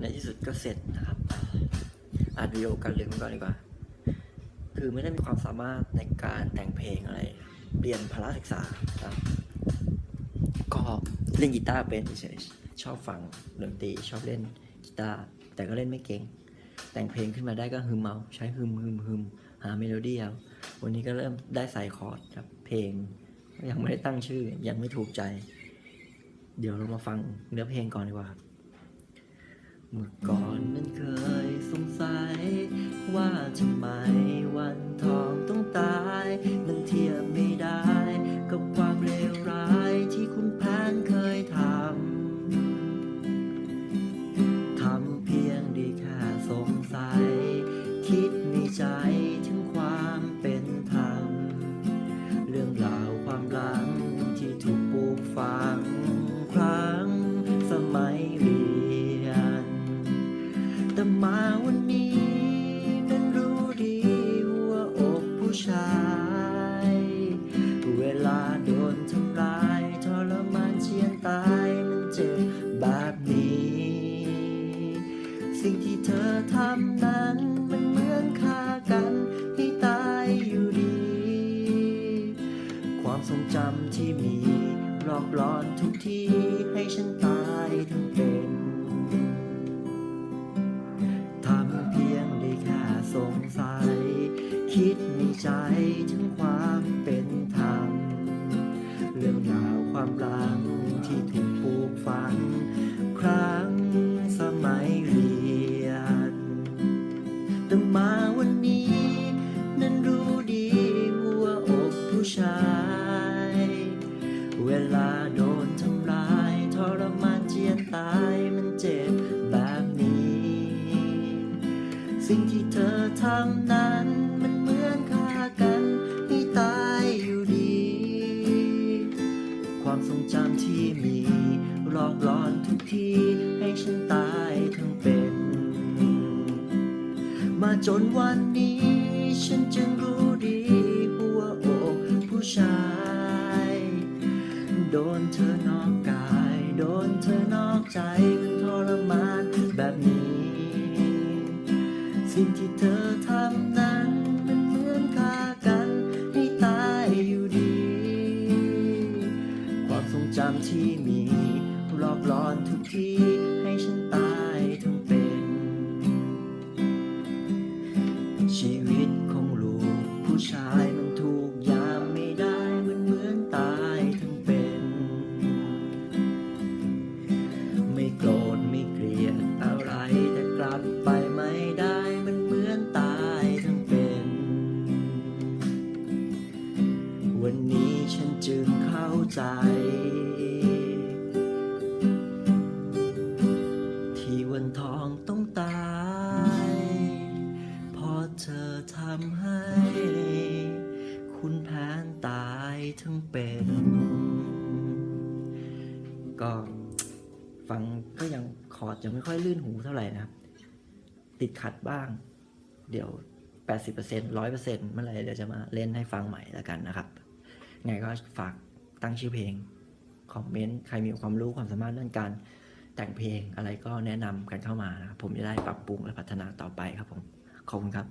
ในที่สุดก็เสร็จนะครับอัดวิดีโอการเรียนก่อนดีกว่า คือไม่ได้มีความสามารถในการแต่งเพลงอะไร เรียนพละศึกษาครับก็เล่นกีตาร์เป็นเฉยชอบฟังดนตรีชอบเล่นกีตาร์แต่ก็เล่นไม่เก่ง แต่งเพลงขึ้นมาได้ก็ฮึมเอาใช้ฮึมฮึมฮึมหาเมโลดี้เอาวันนี้ก็เริ่มได้ใส่คอร์ดครับ เพลงยังไม่ได้ตั้งชื่อยังไม่ถูกใจ เดี๋ยวเรามาฟังเนื้อเพลงก่อนดีกว่าครับ เมื่อก่อนนั้นเคยสงสัย ว่าทำไมวันทองต้องตาย ที่มีหลอกหลอนทุกที่ให้ฉันตายทั้งเป็นทำเพียงได้แค่สงสัย คิดในใจถึงความเป็นธรรม เรื่องราวความรังที่ถูกปลูกฝัง ครั้งสมัยเรียนแต่มาวันาโดนทำร้ายทรมานเจียนตายมันเจ็บแบบนี้ สิ่งที่เธอทำนั้นมันเหมือนฆ่ากันให้ตายอยู่ดี ความทรงจำที่มีหลอกหลอนทุกที่ให้ฉันตายทั้งเป็น มาจนวันนี้ฉันจึงรู้ดีหัวอกผู้ชาย โดนเธอนอกกาย โดนเธอนอกใจมันทรมานแบบนี้ สิ่งที่เธอทำนั้นมันเหมือนฆ่ากันให้ตายอยู่ดี ความทรงจำที่มีหลอกหลอนทุกที่ให้ฉันตาย ลับไปไม่ได้มันเหมือนตายทั้งเป็น วันนี้ฉันจึงเข้าใจ ที่วันทองต้องตายเพราะเธอทำให้ คุณแผนตายทั้งเป็น ก็ฟังก็ยังคอร์ดยังไม่ค่อยลื่นหูเท่าไหร่นะครับ ติดขัดบ้าง เดี๋ยว 80% 100%เมื่อไรเดี๋ยวจะมาเล่นให้ฟังใหม่แล้วกันนะครับ ไงก็ฝากตั้งชื่อเพลง คอมเมนต์ ใครมีความรู้ความสามารถเรื่องการแต่งเพลงอะไรก็แนะนำกันเข้ามานะครับผมจะได้ปรับปรุงและพัฒนาต่อไปครับผม ขอบคุณครับ